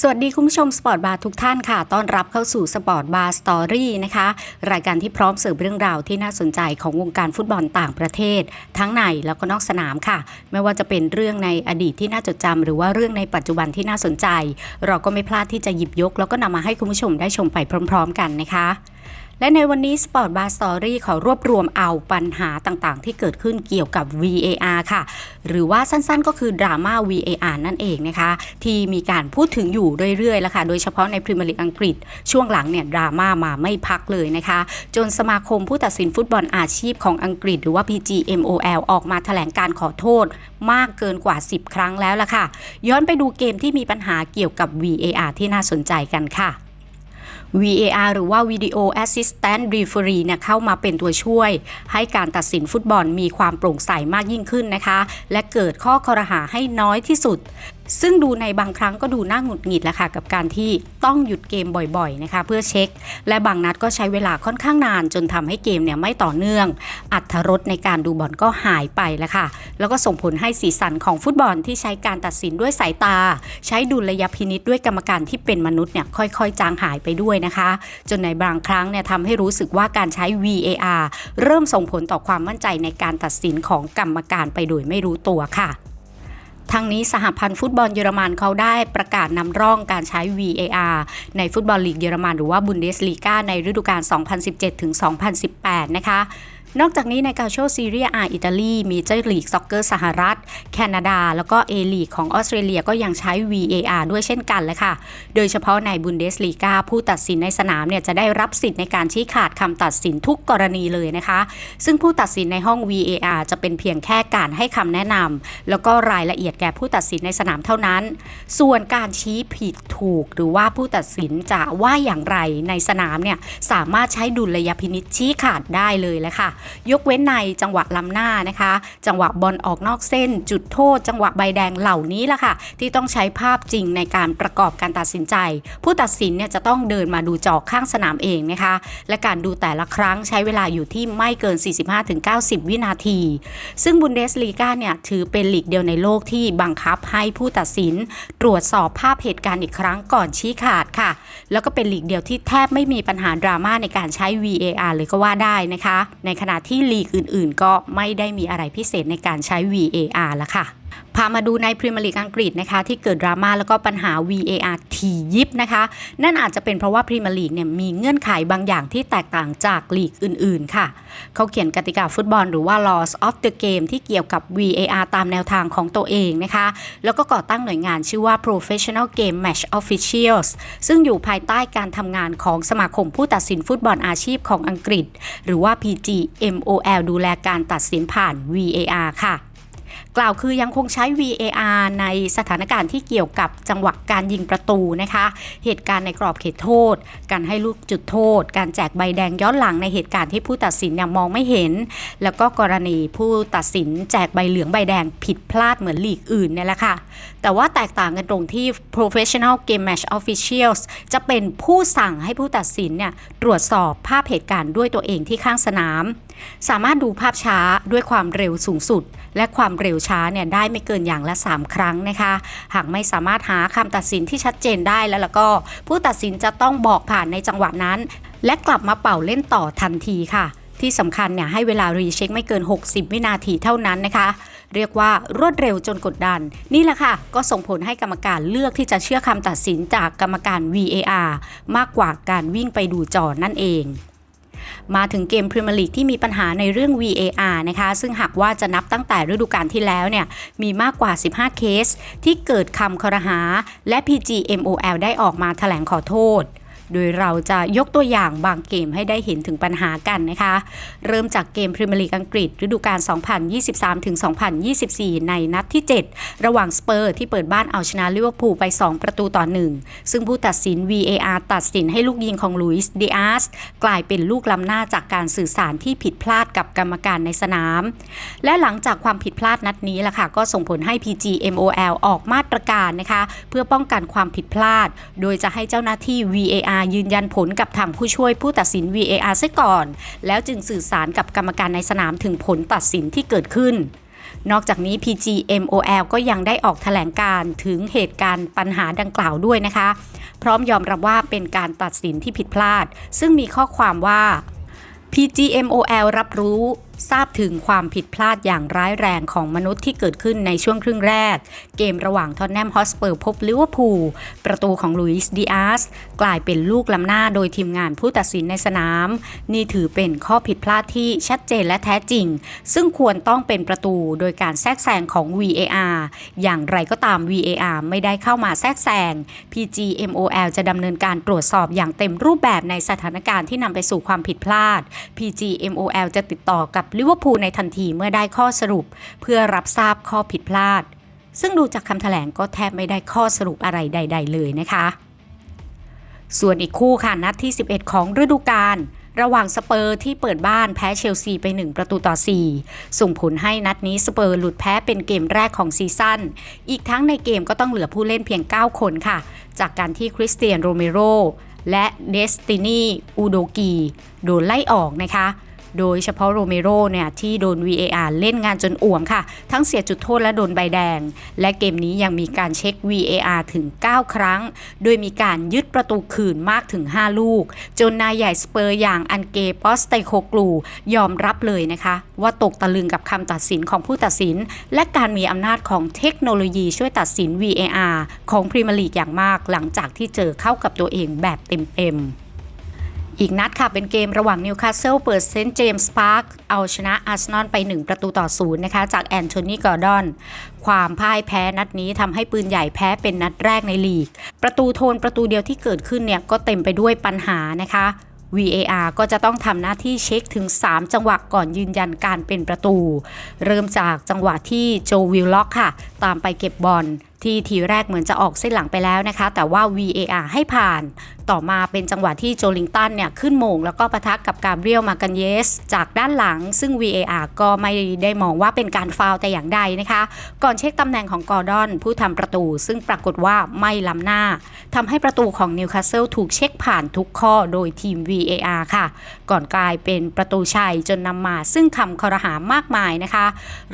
สวัสดีคุณผู้ชมสปอร์ตบาร์ทุกท่านค่ะ ต้อนรับเข้าสู่สปอร์ตบาร์สตอรี่นะคะ รายการที่พร้อมเสิร์ฟเรื่องราวที่น่าสนใจของวงการฟุตบอลต่างประเทศ ทั้งในแล้วก็นอกสนามค่ะ ไม่ว่าจะเป็นเรื่องในอดีตที่น่าจดจำหรือว่าเรื่องในปัจจุบันที่น่าสนใจ เราก็ไม่พลาดที่จะหยิบยก แล้วก็นำมาให้คุณผู้ชมได้ชมไปพร้อม ๆ กันนะคะและในวันนี้ Sport Bar Story ขอรวบรวมเอาปัญหาต่างๆ ที่เกิดขึ้นเกี่ยวกับ VAR ค่ะ หรือว่าสั้นๆ ก็คือดราม่า VAR นั่นเองนะคะ ที่มีการพูดถึงอยู่เรื่อยๆแล้วค่ะ โดยเฉพาะในพรีเมียร์ลีกอังกฤษ ช่วงหลังเนี่ยดราม่ามาไม่พักเลยนะคะ จนสมาคมผู้ตัดสินฟุตบอลอาชีพของอังกฤษ หรือว่า PGMOL ออกมาแถลงการขอโทษมากเกินกว่า 10 ครั้งแล้วล่ะค่ะ ย้อนไปดูเกมที่มีปัญหาเกี่ยวกับ VAR ที่น่าสนใจกันค่ะ VAR หรือว่า Video Assistant Referee เนี่ยเข้ามาเป็นตัวช่วย ให้การตัดสินฟุตบอลมีความโปร่งใสมากยิ่งขึ้นนะคะ และเกิดข้อคอรหาให้น้อยที่สุด ซึ่งดูในบางครั้งก็ดูน่าหงุดหงิดแหละค่ะ กับการที่ต้องหยุดเกมบ่อยๆนะคะ เพื่อเช็ค และบางนัดก็ใช้เวลาค่อนข้างนาน จนทำให้เกมเนี่ยไม่ต่อเนื่อง อัตรสในการดูบอลก็หายไปแล้วค่ะ แล้วก็ส่งผลให้สีสันของฟุตบอลที่ใช้การตัดสินด้วยสายตา ใช้ดุลยพินิษด้วยกรรมการที่เป็นมนุษย์เนี่ยค่อยๆ จางหายไปด้วยนะคะ จนในบางครั้งเนี่ยทำให้รู้สึกว่าการใช้ VAR เริ่มส่งผลต่อความมั่นใจในการตัดสินของกรรมการไปโดยไม่รู้ตัวค่ะ ทั้งนี้สหพันธ์ฟุตบอลเยอรมันเขาได้ประกาศนำร่องการใช้ VAR ในฟุตบอลลีกเยอรมันหรือว่าบุนเดสลีกาในฤดูกาล 2017-2018 นะคะ นอกจากนี้ในกาโชซีเรียอาอิตาลีมีเจ้าลีกซ็อกเกอร์สหรัฐ แคนาดา แล้วก็เอลีกของออสเตรเลียก็ยังใช้ VAR ด้วยเช่นกันเลยค่ะ โดยเฉพาะในบุนเดสลีกาผู้ตัดสินในสนามเนี่ยจะได้รับสิทธิ์ในการชี้ขาดคำตัดสินทุกกรณีเลยนะคะ ซึ่งผู้ตัดสินในห้อง VAR จะเป็นเพียงแค่การให้คำแนะนำแล้วก็รายละเอียดแก่ผู้ตัดสินในสนามเท่านั้น ส่วนการชี้ผิดถูก หรือว่าผู้ตัดสินจะว่าอย่างไรในสนามเนี่ยสามารถใช้ดุลยพินิจชี้ขาดได้เลยแหละค่ะยกเว้นในจังหวะล้ำหน้านะคะ จังหวะบอลออกนอกเส้น จุดโทษ จังหวะใบแดงเหล่านี้ละค่ะ ที่ต้องใช้ภาพจริงในการประกอบการตัดสินใจ ผู้ตัดสินเนี่ยจะต้องเดินมาดูจอข้างสนามเองนะคะ และการดูแต่ละครั้งใช้เวลาอยู่ที่ไม่เกิน 45-90 วินาที ซึ่งบุนเดสลีกาเนี่ยถือเป็นลีกเดียวในโลกที่บังคับให้ผู้ตัดสิน ตรวจสอบภาพเหตุการณ์อีกครั้งก่อนชี้ขาดค่ะ แล้วก็เป็นลีกเดียวที่แทบไม่มีปัญหาดราม่าในการใช้ VAR เลยก็ว่าได้นะคะ ในขณะณะที่ลีกอื่น ๆ ก็ไม่ได้มีอะไรพิเศษในการใช้ VAR ละค่ะ พามาดูในพรีเมียร์ลีกอังกฤษนะคะที่เกิดดราม่าแล้วก็ปัญหา VAR ถี่ยิบนะคะ นั่นอาจจะเป็นเพราะว่าพรีเมียร์ลีกเนี่ยมีเงื่อนไขบางอย่างที่แตกต่างจากลีกอื่น ๆ ค่ะ เขาเขียนกติกาฟุตบอลหรือว่า laws of the game ที่เกี่ยวกับ VAR ตามแนวทางของตัวเองนะคะ แล้วก็ก่อตั้งหน่วยงานชื่อว่า Professional Game Match Officials ซึ่งอยู่ภายใต้การทำงานของสมาคมผู้ตัดสินฟุตบอลอาชีพของอังกฤษ หรือว่า PGMOL ดูแลการตัดสินผ่าน VAR ค่ะ กล่าวคือยังคงใช้ VAR ในสถานการณ์ที่เกี่ยวกับจังหวะการยิงประตูนะคะ เหตุการณ์ในกรอบเขตโทษ การให้ลูกจุดโทษ การแจกใบแดงย้อนหลังในเหตุการณ์ที่ผู้ตัดสินยังมองไม่เห็น แล้วก็กรณีผู้ตัดสินแจกใบเหลืองใบแดงผิดพลาดเหมือนลีกอื่นเนี่ยแหละค่ะ แต่ว่าแตกต่างกันตรงที่ professional game match officials จะเป็นผู้สั่งให้ผู้ตัดสินเนี่ยตรวจสอบภาพเหตุการณ์ด้วยตัวเองที่ข้างสนาม สามารถดูภาพช้าด้วยความเร็วสูงสุด และความเร็วช้าเนี่ยได้ไม่เกินอย่างละ 3 ครั้งนะคะ หากไม่สามารถหาคำตัดสินที่ชัดเจนได้แล้วแล้วก็ ผู้ตัดสินจะต้องบอกผ่านในจังหวะนั้น และกลับมาเป่าเล่นต่อทันทีค่ะ ที่สำคัญเนี่ยให้เวลารีเช็คไม่เกิน 60 วินาทีเท่านั้นนะคะเรียกว่ารวดเร็วจนกดดัน นี่แหละค่ะ ก็ส่งผลให้กรรมการเลือกที่จะเชื่อคำตัดสินจากกรรมการ VAR มากกว่าการวิ่งไปดูจอนั่นเอง มาถึงเกมพรีเมียร์ลีกที่มีปัญหาในเรื่อง VAR นะคะ ซึ่งหากว่าจะนับตั้งแต่ฤดูกาลที่แล้วเนี่ย มีมากกว่า 15 เคส ที่เกิดคำคอรหา และ PGMOL ได้ออกมาแถลงขอโทษ โดยเราจะยกตัวอย่างบางเกมให้ได้เห็นถึงปัญหากันนะคะ เริ่มจากเกมพรีเมียร์ลีกอังกฤษฤดูกาล 2023-2024 ในนัดที่ 7 ระหว่างสเปอร์ที่เปิดบ้านเอาชนะลิเวอร์พูลไป 2 ประตูต่อ 1 ซึ่งผู้ตัดสิน VAR ตัดสินให้ลูกยิงของลุยส์ดิอาสกลายเป็นลูกล้ำหน้าจากการสื่อสารที่ผิดพลาดกับกรรมการในสนาม และหลังจากความผิดพลาดนัดนี้ล่ะค่ะก็ส่งผลให้ PGMOL ออกมาตรการนะคะ เพื่อป้องกันความผิดพลาด โดยจะให้เจ้าหน้าที่ VAR ยืนยันผลกับทางผู้ช่วยผู้ตัดสิน VAR ซะก่อน แล้วจึงสื่อสารกับกรรมการในสนามถึงผลตัดสินที่เกิดขึ้นนอกจากนี้ PGMOL ก็ยังได้ออกแถลงการ์ถึงเหตุการณ์ปัญหาดังกล่าวด้วยนะคะ พร้อมยอมรับว่าเป็นการตัดสินที่ผิดพลาด ซึ่งมีข้อความว่า PGMOL รับรู้ ทราบถึงความผิดพลาดอย่างร้ายแรงของมนุษย์ที่เกิดขึ้นในช่วงครึ่งแรก เกมระหว่างทอนแนมฮอสเปอร์พบลิเวอร์พูลประตูของลุยส์ดิอาสกลายเป็นลูกล้ำหน้าโดยทีมงานผู้ตัดสินในสนาม นี่ถือเป็นข้อผิดพลาดที่ชัดเจนและแท้จริง ซึ่งควรต้องเป็นประตูโดยการแทรกแซงของ VAR อย่างไรก็ตาม VAR ไม่ได้เข้ามาแทรกแซง PGMOL จะดำเนินการตรวจสอบอย่างเต็มรูปแบบในสถานการณ์ที่นำไปสู่ความผิดพลาด PGMOL จะติดต่อกับลิเวอร์พูลในทันทีเมื่อได้ข้อสรุป เพื่อรับทราบข้อผิดพลาด ซึ่งดูจากคำแถลงก็แทบไม่ได้ข้อสรุปอะไรใด ๆ เลยนะคะ ส่วนอีกคู่ค่ะนัดที่ 11 ของฤดูกาลระหว่างสเปอร์ที่เปิดบ้านแพ้เชลซีไป 1 ประตูต่อ 4 ส่งผลให้นัดนี้สเปอร์หลุดแพ้เป็นเกมแรกของซีซั่น อีกทั้งในเกมก็ต้องเหลือผู้เล่นเพียง 9 คนค่ะ จากการที่คริสเตียนโรเมโรและเดสตินีอูโดกีโดนไล่ออกนะคะ โดยเฉพาะโรเมโรเนี่ยที่โดน VAR เล่นงานจนอ่วมค่ะ ทั้งเสียจุดโทษและโดนใบแดง และเกมนี้ยังมีการเช็ค VAR ถึง 9 ครั้ง โดยมีการยึดประตูคืนมากถึง 5 ลูก จนนายใหญ่สเปอร์อย่างอันเกปอสไตโคกลูยอมรับเลยนะคะ ว่าตกตะลึงกับคำตัดสินของผู้ตัดสิน และการมีอำนาจของเทคโนโลยีช่วยตัดสิน VAR ของพรีเมียร์ลีกอย่างมาก หลังจากที่เจอเข้ากับตัวเองแบบเต็มๆ อีกนัดค่ะ เป็นเกมระหว่างนิวคาสเซิลเปิดเซนต์เจมส์พาร์คเอาชนะอาร์เซนอลไป 1 ประตูต่อศูนย์นะคะ จากแอนโทนีกอร์ดอน ความพ่ายแพ้นัดนี้ทำให้ปืนใหญ่แพ้เป็นนัดแรกในลีก ประตูโทนประตูเดียวที่เกิดขึ้นเนี่ย ก็เต็มไปด้วยปัญหานะคะ VAR ก็จะต้องทำหน้าที่เช็คถึง 3 จังหวะก่อนยืนยันการเป็นประตู เริ่มจากจังหวะที่โจวิลล็อกค่ะ ตามไปเก็บบอล ที่ทีแรกเหมือนจะออกเส้นหลังไปแล้วนะคะ แต่ว่า VAR ให้ผ่าน ต่อมาเป็นจังหวะที่โจลิงตันเนี่ยขึ้นโมง แล้วก็ปะทะกับกาเบรียลมากันเยส จากด้านหลัง ซึ่ง VAR ก็ไม่ได้มองว่าเป็นการฟาวแต่อย่างใดนะคะ ก่อนเช็คตำแหน่งของกอร์ดอนผู้ทำประตู ซึ่งปรากฏว่าไม่ล้ำหน้าทำให้ประตูของนิวคาสเซิลถูกเช็คผ่านทุกข้อโดยทีม VAR ค่ะ ก่อนกลายเป็นประตูชัยจนนำมาซึ่งคำคอรหามากมายนะคะ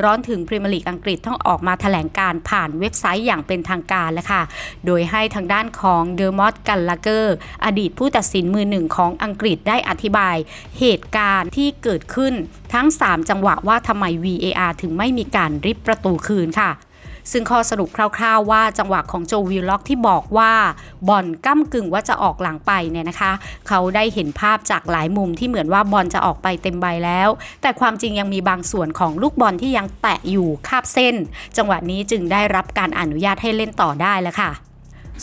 ร้อนถึงพรีเมียร์ลีกอังกฤษต้องออกมาแถลงการผ่านเว็บไซต์อย่างเป็นทางการแล้วค่ะ โดยให้ทางด้านของเดอร์มอตกันลาเกอร์อดีตผู้ตัดสินมือหนึ่งของอังกฤษได้อธิบาย เหตุการณ์ที่เกิดขึ้นทั้ง 3 จังหวะว่าทำไม VAR ถึงไม่มีการริบประตูคืนค่ะ ซึ่งข้อสรุปคร่าวๆว่าจังหวะของโจวิลล็อกที่บอกว่าบอลก้ากึ่งว่าจะออกหลังไปเนี่ยนะคะ เขาได้เห็นภาพจากหลายมุมที่เหมือนว่าบอลจะออกไปเต็มใบแล้ว แต่ความจริงยังมีบางส่วนของลูกบอลที่ยังแตะอยู่คาบเส้น จังหวะนี้จึงได้รับการอนุญาตให้เล่นต่อได้แล้วค่ะ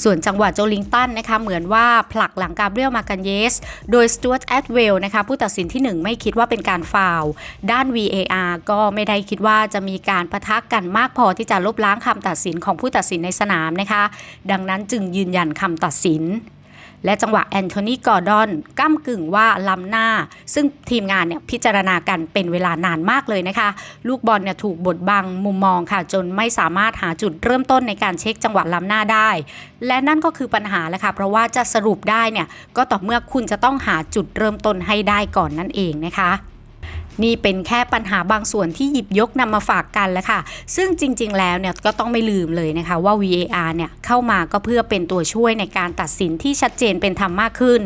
ส่วนจังหวัดโจลิงตันนะคะเหมือนว่าผลักหลังกาเบรียลมากันเยส โดยสตูดแอดเวลนะคะผู้ตัดสินที่ 1 ไม่คิดว่าเป็นการฟาวด้าน VAR ก็ไม่ได้คิดว่าจะมีการประทักกันมากพอที่จะลบล้างคำตัดสินของผู้ตัดสินในสนามนะคะ ดังนั้นจึงยืนยันคำตัดสิน และจังหวะแอนโทนีกอร์ดอนก้ากึ่งว่าล้ำหน้า ซึ่งทีมงานเนี่ยพิจารณากันเป็นเวลานานมากเลยนะคะ ลูกบอลเนี่ยถูกบดบังมุมมองค่ะ จนไม่สามารถหาจุดเริ่มต้นในการเช็คจังหวะล้ำหน้าได้ และนั่นก็คือปัญหาแหละค่ะ เพราะว่าจะสรุปได้เนี่ยก็ต่อเมื่อคุณจะต้องหาจุดเริ่มต้นให้ได้ก่อนนั่นเองนะคะ นี่เป็นแค่ปัญหาบางส่วนที่หยิบยกนำมาฝากกันแล้วค่ะ ซึ่งจริง ๆ แล้วเนี่ยก็ต้องไม่ลืมเลยนะคะว่า VAR เนี่ยเข้ามาก็เพื่อเป็นตัวช่วยในการตัดสินที่ชัดเจนเป็นธรรมมากขึ้น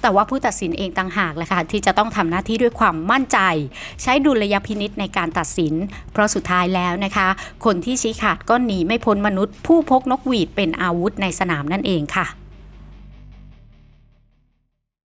แต่ว่าผู้ตัดสินเองต่างหากแหละค่ะที่จะต้องทำหน้าที่ด้วยความมั่นใจ ใช้ดุลยพินิษในการตัดสิน เพราะสุดท้ายแล้วนะคะ คนที่ชี้ขาดก็หนีไม่พ้นมนุษย์ ผู้พกนกหวีดเป็นอาวุธในสนามนั่นเองค่ะ